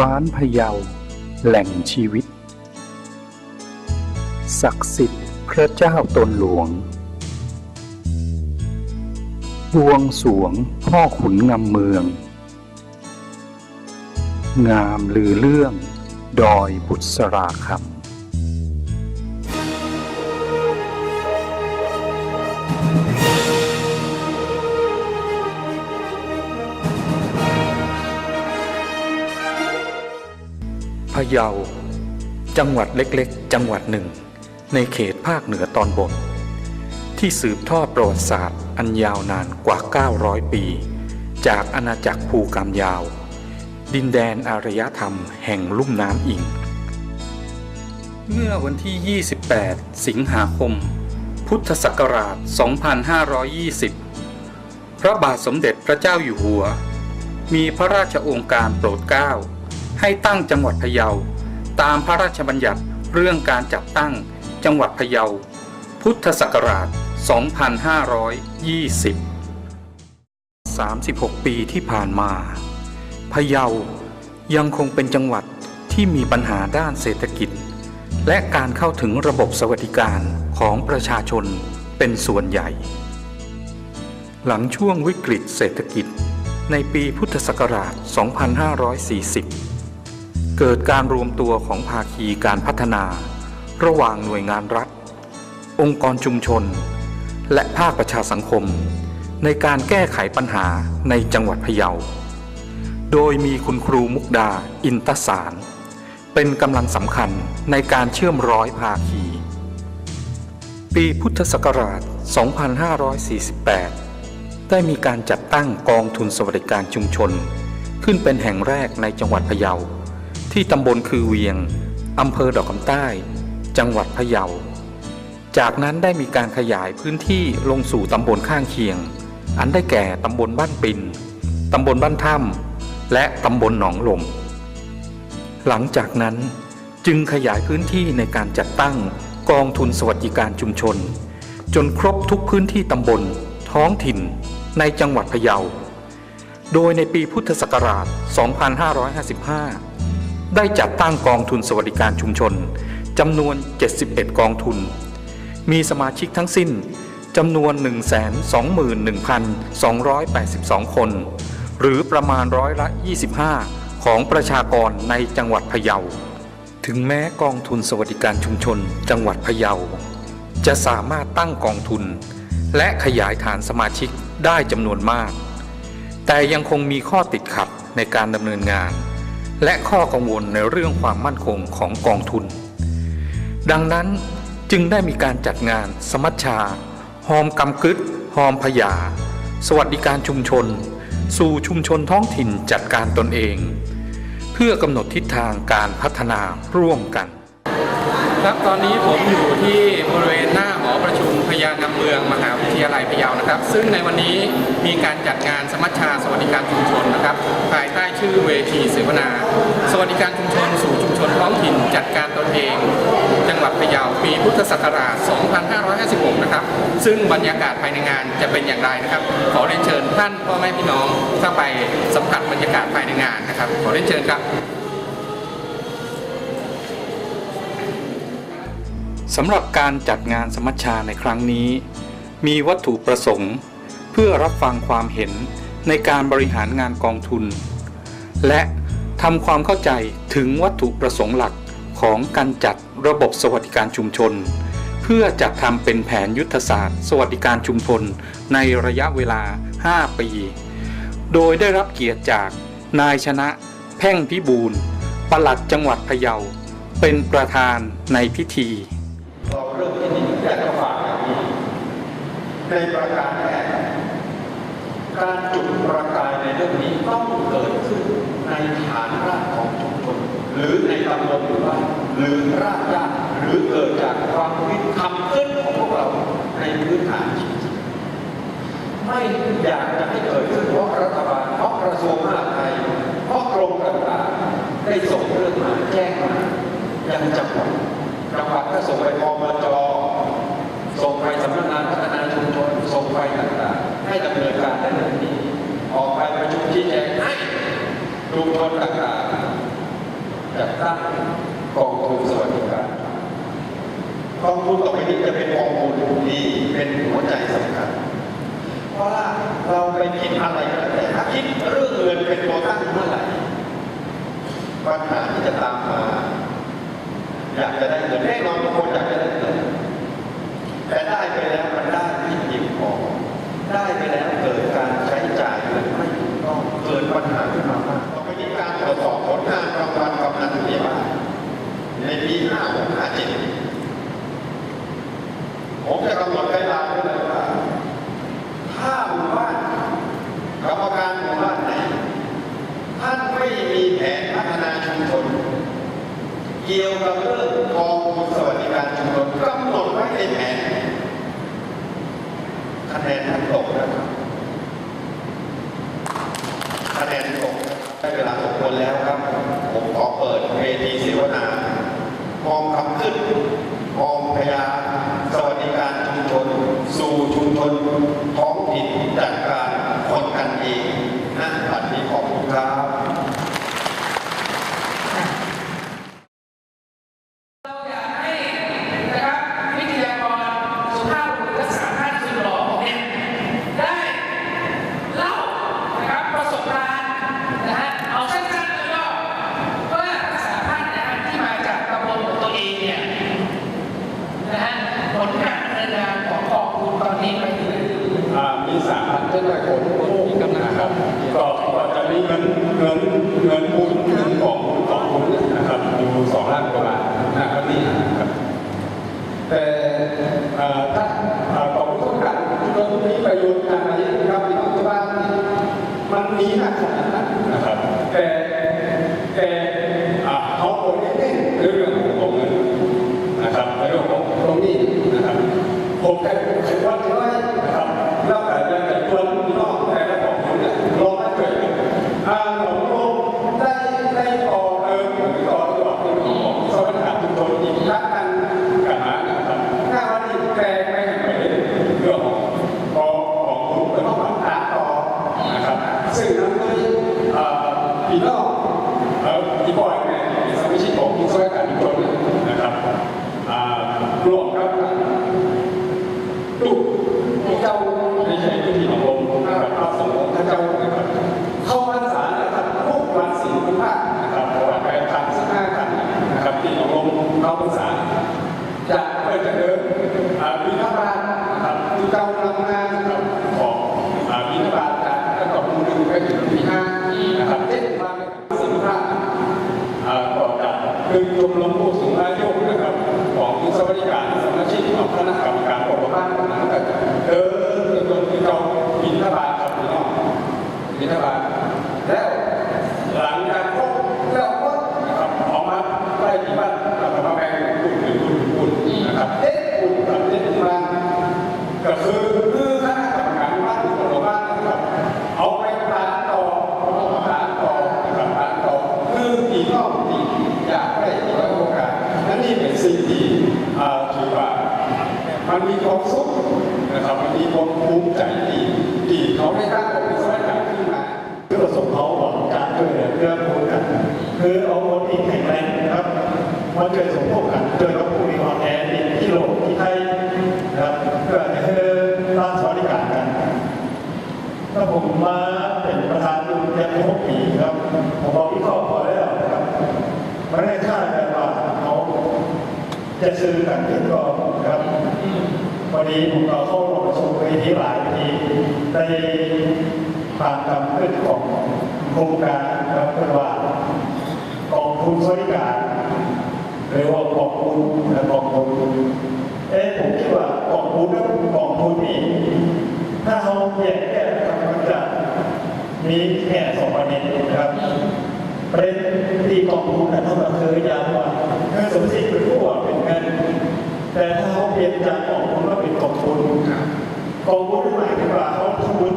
กว้านพะเยา แหล่งชีวิต ศักดิ์สิทธิ์พระเจ้าตนหลวง บวงสวงพ่อขุนงำเมือง งามลือเรื่อง ดอยบุษราคำ เยา จังหวัดเล็กๆ จังหวัดหนึ่ง ในเขตภาคเหนือตอนบน ที่สืบทอดประวัติศาสตร์อันยาวนานกว่า 900 ปี จากอาณาจักรภูกามยาว ดินแดนอารยธรรมแห่งลุ่มน้ำอิง เมื่อวันที่ 28 สิงหาคม พุทธศักราช 2520 พระบาทสมเด็จพระเจ้าอยู่หัว มีพระราชโองการโปรดเกล้า ให้ตั้งจังหวัดพะเยา ตามพระราชบัญญัติเรื่องการจัดตั้งจังหวัดพะเยา พุทธศักราช 2520 36 ปีที่ผ่านมาพะเยายังคงเป็นจังหวัดที่มีปัญหาด้านเศรษฐกิจ และการเข้าถึงระบบสวัสดิการของประชาชนเป็นส่วนใหญ่ หลังช่วงวิกฤตเศรษฐกิจในปีพุทธศักราช 2540 เกิดการรวมตัวของภาคีการพัฒนา ระหว่างหน่วยงานรัฐ องค์กรชุมชน และภาคประชาสังคม ในการแก้ไขปัญหาในจังหวัดพะเยา โดยมีคุณครูมุกดาอินตสาร เป็นกำลังสำคัญในการเชื่อมร้อยภาคี ปีพุทธศักราช 2548 ได้มีการจัดตั้งกองทุนสวัสดิการชุมชน ขึ้นเป็นแห่งแรกในจังหวัดพะเยา ที่ตำบลคือเวียง อำเภอดอกคำใต้ จังหวัดพะเยา จากนั้นได้มีการขยายพื้นที่ลงสู่ตำบลข้างเคียง อันได้แก่ตำบลบ้านปินตำบลบ้านถ้ำและตำบลหนองลม หลังจากนั้นจึงขยายพื้นที่ในการจัดตั้งกองทุนสวัสดิการชุมชน จนครบทุกพื้นที่ตำบล ท้องถิ่น ในจังหวัดพะเยา โดยในปีพุทธศักราช 2555 ได้จัดตั้งกองทุนสวัสดิการชุมชนจำนวน 71 กองทุน มีสมาชิกทั้งสิ้นจำนวน 121,282 คน หรือประมาณร้อยละ 25 ของประชากรในจังหวัดพะเยา ถึงแม้กองทุนสวัสดิการชุมชนจังหวัดพะเยา จะสามารถตั้งกองทุน และขยายฐานสมาชิกได้จำนวนมาก แต่ยังคงมีข้อติดขัดในการดำเนินงาน และข้อกังวลในเรื่องความมั่นคงของกองทุน ดังนั้นจึงได้มีการจัดงานสมัชชา หอมกำกึดหอมพยา สวัสดิการชุมชน สู่ชุมชนท้องถิ่นจัดการตนเอง เพื่อกำหนดทิศทางการพัฒนาร่วมกัน ครับตอนนี้ผมอยู่ที่บริเวณหน้าหอประชุมพญางำเมืองมหาวิทยาลัยพะเยานะครับ ซึ่งในวันนี้มีการจัดงานสมัชชาสวัสดิการชุมชนนะครับ ภายใต้ชื่อเวทีเสวนา สวัสดิการชุมชนสู่ชุมชนท้องถิ่นจัดการตนเอง จังหวัดพะเยาปีพุทธศักราช 2556 นะครับ ซึ่งบรรยากาศภายในงานจะเป็นอย่างไรนะครับ ขอเรียนเชิญท่านพ่อแม่พี่น้องเข้าไปสัมผัสบรรยากาศภายในงานนะครับ ขอเรียนเชิญครับ สำหรับการจัดงานสมัชชาในครั้งนี้ มีวัตถุประสงค์ เพื่อรับฟังความเห็นในการบริหารงานกองทุน และทำความเข้าใจถึงวัตถุประสงค์หลักของการจัดระบบสวัสดิการชุมชน เพื่อจัดทำเป็นแผนยุทธศาสตร์ สวัสดิการชุมชนในระยะเวลา 5 ปี โดยได้รับเกียรติจากนายชนะแพ่งพิบูลปลัดจังหวัดพะเยา เป็นประธานในพิธี เราเริ่มที่นี่อยากจะฝากอย่างนี้ ในประการแรกการจุดประกายในเรื่องนี้ต้องเกิดขึ้นในฐานรากของชุมชนหรือในตำบลหรือว่าหรือรากญ้าหรือเกิดจากความคิดคำขึ้นของพวกเราในพื้นฐานจริงๆไม่อยากจะให้เกิดขึ้นเพราะรัฐบาลเพราะกระทรวงมหาดไทยเพราะกรมต่างๆได้ส่งเรื่องมาแจ้งมายังจังหวัดจังหวัดก็ส่งไปกมจ ไปสำนักงานพัฒนาชุมชนส่งไปต่างๆ ให้ดำเนินการในเรื่องนี้ ออกไปประชุมชี้แจงให้ชุมชนต่างๆจัดตั้งกองทุนสวัสดิการกองทุนต่อไปนี้จะเป็นกองทุนที่เป็นหัวใจสำคัญ เพราะว่าเราไปคิดอะไรก็แล้วแต่ถ้าคิดเรื่องเงินเป็นตัวตั้งเมื่อไหร่ปัญหาที่จะตามมา อยากจะได้เงินแน่นอนทุกคนอยากจะได้เงินแต่ ไปแล้วมันได้ไม่เพียงพอได้ไปแล้วเกิดการใช้จ่ายเงินไม่ถูกต้องเกิดปัญหาขึ้นมามากต่อไปนี้การตรวจสอบผลงานรางวัลกำนันผู้ใหญ่บ้านในปี56 57ผมจะกำหนดไกด์ไลน์ไว้เลยว่าถ้าหมู่บ้านกรรมการหมู่บ้านไหนท่านไม่มีแผนพัฒนาชุมชนเกี่ยวกับเรื่องกองสวัสดิการชุมชนกำหนดไว้ในแผน คะแนนท่ตกนะครับคะแนนตกได้เวลาสมควรแล้วครับ ผมขอเปิดเวทีเสวนามองคำขึ้นมองพยาสวัสดิการชุมชน สู่ชุมชนท้องถิ่นจัดการคนกันเองณบัดนี้ขอบคุณครับ เราอยากให้นะครับวิทยากรสุภาพบุรุษและสามท่านสุดหล่อของเนี่ยได้เล่านะครับประสบการณ์นะฮะเอาสั้นๆแล้วก็เพื่อทั้งสามท่านนะฮะที่มาจากตำบลของตัวเองเนี่ยนะฮะผลการดำเนินงานของกองทุนตอนนี้ไปถึงไหน อ่ามี สามพันเท่าร่คนมีกำลังก็ก็จะมีเงินเงินเงินทุน มาช่วยสมทบกันโดยเราผู้มีความแอที่ที่โลกที่ไทยนะครับเพื่อจะให้ร่างสวัสดิการกันถ้าผมมาเป็นประธานรุ่นแค่หกปีครับผมบอกพี่ข้อพอแล้วนะครับมันได้ค่าแต่ว่าเขาจะซื้อกันที่ก็ครับพอดีผมก็เข้าลงประชุมเวทีหลายเวทีได้ผ่านคำขึ้นของโครงการครับเพื่อว่ากองทุนสวัสดิการ หรือว่ากองทุนและกองทุนเอ๊ะผมคิดว่ากองทุนและกองทุนนี่ถ้าเราแยกแยกนะครับมันจะมีแค่สองประเด็นนะครับประเด็นที่กองทุนนะครับก็คือย้ำว่าเงินสมทบเป็นผู้ว่าเป็นเงินแต่ถ้าเขาเปลี่ยนจากกองทุนมาเป็นกองทุนกองทุนหมายถึงว่าเขาทำบุญ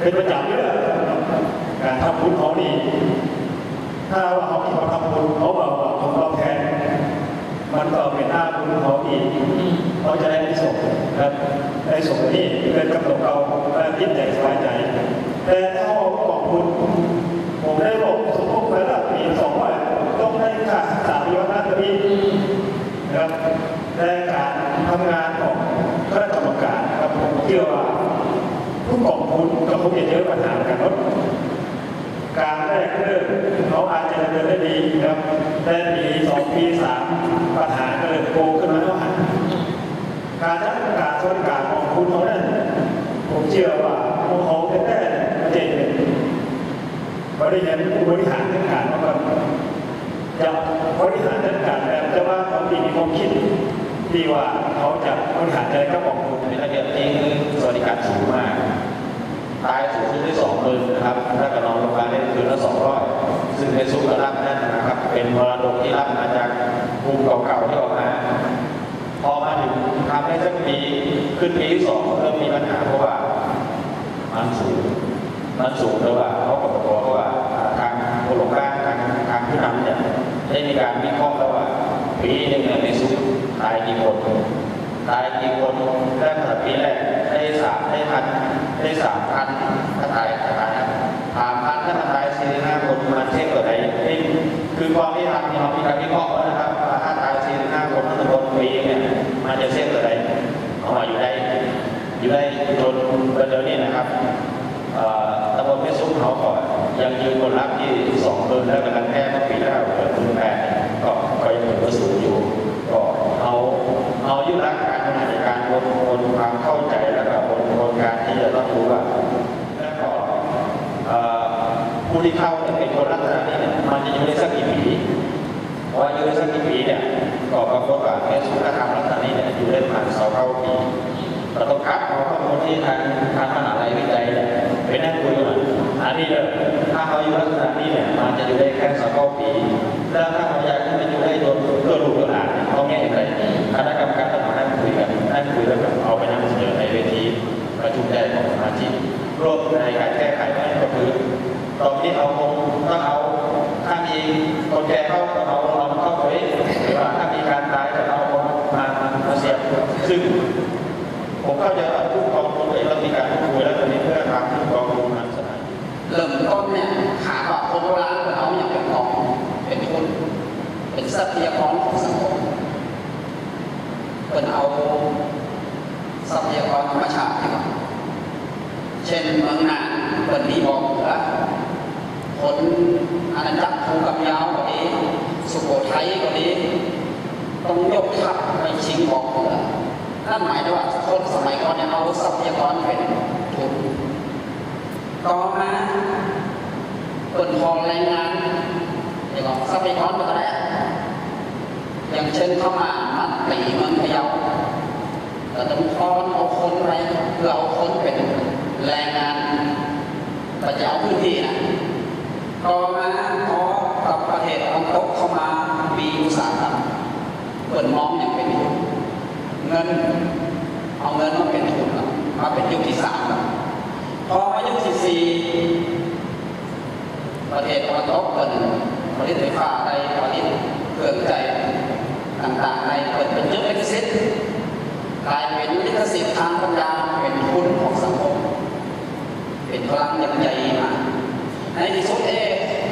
เป็นประจำเลยนะครับการทำบุญเขานี่ถ้าว่าเขาที่เขาทำบุญเขาบอกว่าเขาตอบแทน มันต่อเป็นหน้าบุญเขาอีกเขาจะได้ที่ส่งนะได้ส่งนี่เป็นกำลังเอาคิดใจสบายใจ แต่ถ้าเราขอบคุณผมได้บอกสมมติระดับปีสองวันต้องได้ค่าสามยอดหน้าที่นะครับแต่การทำงานของคณะกรรมการครับผมเชื่อว่าผู้กองทุนกับผู้เเยอะปัญหากันครับ การแรกเริ่มเขาอาจจะเนินได้ดีครับได้ปีสองปีสามปัญหาก็เลยโกขึ้นมาเท่าหันการจัดการสวัสดิการของคุณเขาเนี่ยผมเชื่อว่าพวกเขาแท้ๆเจ๋งเลยบริหารบริหารจัดการว่าแบบจะบริหารจัดการแบบจะว่าเขาดีมีความคิดดีว่าเขาจะบริหารใจกับองทุนเป็นระเบียบที่สวัสดิการสูงมาก ตายสูงขึ้นที่สองหมื่นนะครับถ้ากระนองโรงพยาบาลได้คืนละสองร้อยซึ่งเป็นสุขภาพนั่นนะครับ เป็นมรดกที่รับมาจากภูมิเก่าๆที่ออกมาพอมาถึงทำได้สักปีขึ้นปีที่สองเริ่มมีปัญหาเพราะว่ามันสูงมันสูงเพราะว่าเขากับตัวเพราะว่าอ่าทางผู้หลงบ้านทางทางผู้นำเนี่ยได้มีการวิเคราะห์แล้วว่าปีหนึงเนี่ยในสุขตายกี่คนตายกี่คนแรกแต่ปีแรกได้สามได้พัน ได้สามพันถ้าตายถ้าตายนะสามพันถ้าตายสี่ห้าคนมันเช็คตัวไหนนี่คือความที่ทำเนี่ยเรามีการวิเคราะห์นะครับว่าถ้าตายสี่ห้าคนทั้งหมดปีเนี่ยมันจะเช็คตัวไหนเอามาอยู่ได้อยู่ได้จนเป็นเดี๋ยวนี้นะครับตำบลเพชรซุ้มเขาก็ยังยืนบนรับที่สองหมื่นแล้วกำลังแค่เมื่อปีแล้วเกิดคุณแปดก็ก็ยังถือว่าสูงอยู่เอายุทธการบริหารจัดการบนบนความเข้าใจแล้วก็บนบนการที่จะต้องรู้ว่าแล้วก็เอ่อผู้ที่เข้าเนี่ยเป็นคนลักษณะนี้เนี่ยมันจะอยู่ได้สักกี่ปีเพราะว่าอยู่ได้สักกี่ปีเนี่ยก็ปรากฏว่าในสุขธรรมลักษณะนี้เนี่ยอยู่ได้ประมาณสองเก้าปีเราต้องกลับเอาข้อมูลที่ทางทางมหาลัยวิจัยเนี่ยไปนั่งคุยกันอันนี้เลยถ้าเขาอยู่ลักษณะนี้เนี่ยมันจะอยู่ได้แค่สองเก้าปีแล้วถ้าเขาอยากให้มันอยู่ได้ตัวตัวลูกตัวหลานเขาแง่อะไรคณะกรรมการต้องมานั่งคุยกันนั่งคุยแล้วแบบเอาไปนำเสนอในเวทีประชุมใหญ่ของสมาชิกรวมในการแก้ไขนั่นก็คือตรงนี้เอาคงต้องเอาถ้ามีคนแก่เข้าเอาเราเข้า ว่าถ้ามีการตายก็เอาคนมามามาเสียบซึ่งผมเข้าใจว่าทุกกองทุนเองเรามีการพูดคุยแล้วตอนนี้เพื่อทำทุกกองทุนนั้นสนามเริ่มต้นเนี่ยหาดว่าคนโบราณเป็นเอาอย่างเป็นของเป็นทุนเป็นทรัพยากรของสังคมเป็นเอาทรัพยากรธรรมชาติเช่นเมืองน่านเป็นมีบอกเหลือผลอาณาจักรภูกับยาวก็ดี สุโขทัยก็ดีต้องยกทัพไปชิงบอกเหลือนั่นหมายถึงว่าคนสมัยก่อนเนี่ยเอาทรัพยากรเป็นทุนต่อมาเปิดพองแรงงานเดี๋ยวก่อนทรัพยากรมาแรกอย่างเช่นเข้ามามัดตีเมืองพะเยาแต่ต้องทอนเอาคนไปเพื่อเอาคนเป็นแรงงานประจะเอาพื้นที่นะต่อมา ประเทศตะเข้ามามีอุตสาหกรรมเปิดมองอย่างเป็นเงินเอาเงินมาเป็นทุนมาเป็นยุคที่สามพออายุคที่สี่ประเทศตะวันตกเปิดผลิตไฟฟ้าในผลิตเครื่องใจต่างๆในเปิดเป็นยุคลิขสิทธิ์กลายเป็นลิขสิทธิ์ทางปัญญาเป็นทุนของสังคม เป็นพลังอย่งใหญ่มาในที่สุดเอ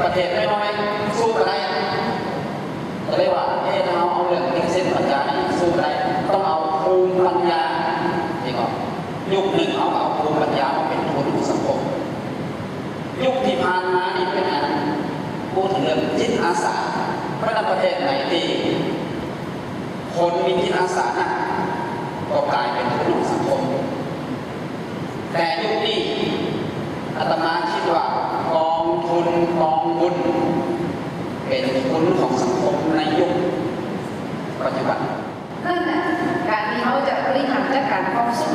ประเทศน้อยๆสู้กันได้ก็ เลยว่าเอ๊ะเราเอาเรื่องลิขสิทธิ์ปัญญาสู้ได้ต้องเอาภูมิปัญญาที่ก่อนยุคหนึ่งเอาเอาภูมิปัญญามาเป็นทุนของสังคมยุคที่ผ่านมานี่เป็นอะไรพูดถึงเรื่องจิตอาสาพระนประเทศไหนที่คนมีจิตอาสานะก็กลายเป็นทุนของสังคม แต่ยุคนี้อาตมาคิดว่ากองทุนกองบุญ เป็นทุนของสังคมในยุคปัจจุบันนั่นแหละการที่เขาจะบริหารจัดการความสุข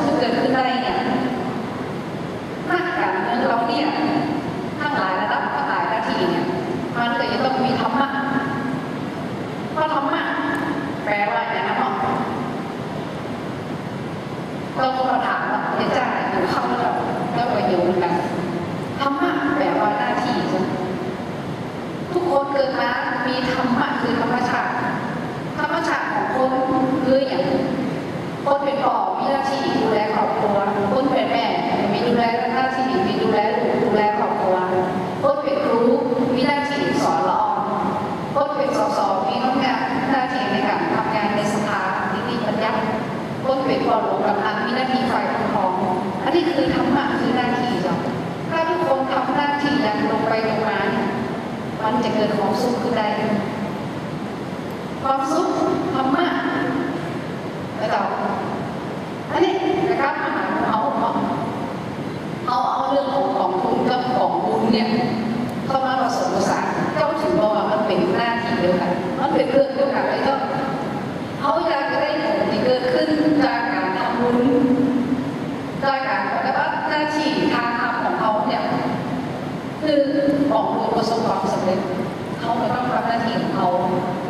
ആയിട്ട് ഒരു ഹോം സുഖിതായിരുന്നു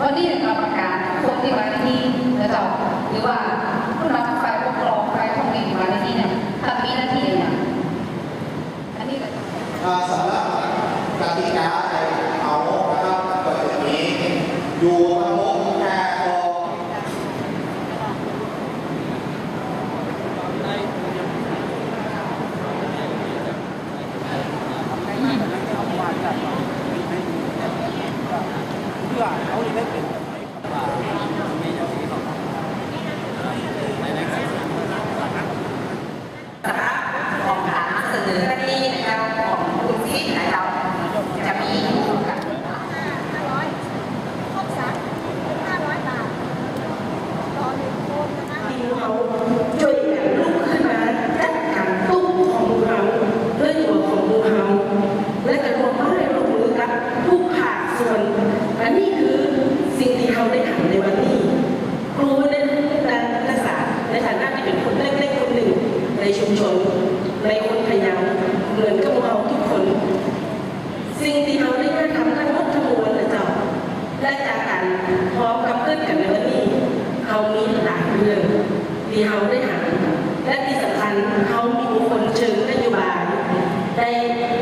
วันนี้เราประกาศคนที่มาที่นี่นะเจ้าหรือว่า Amen.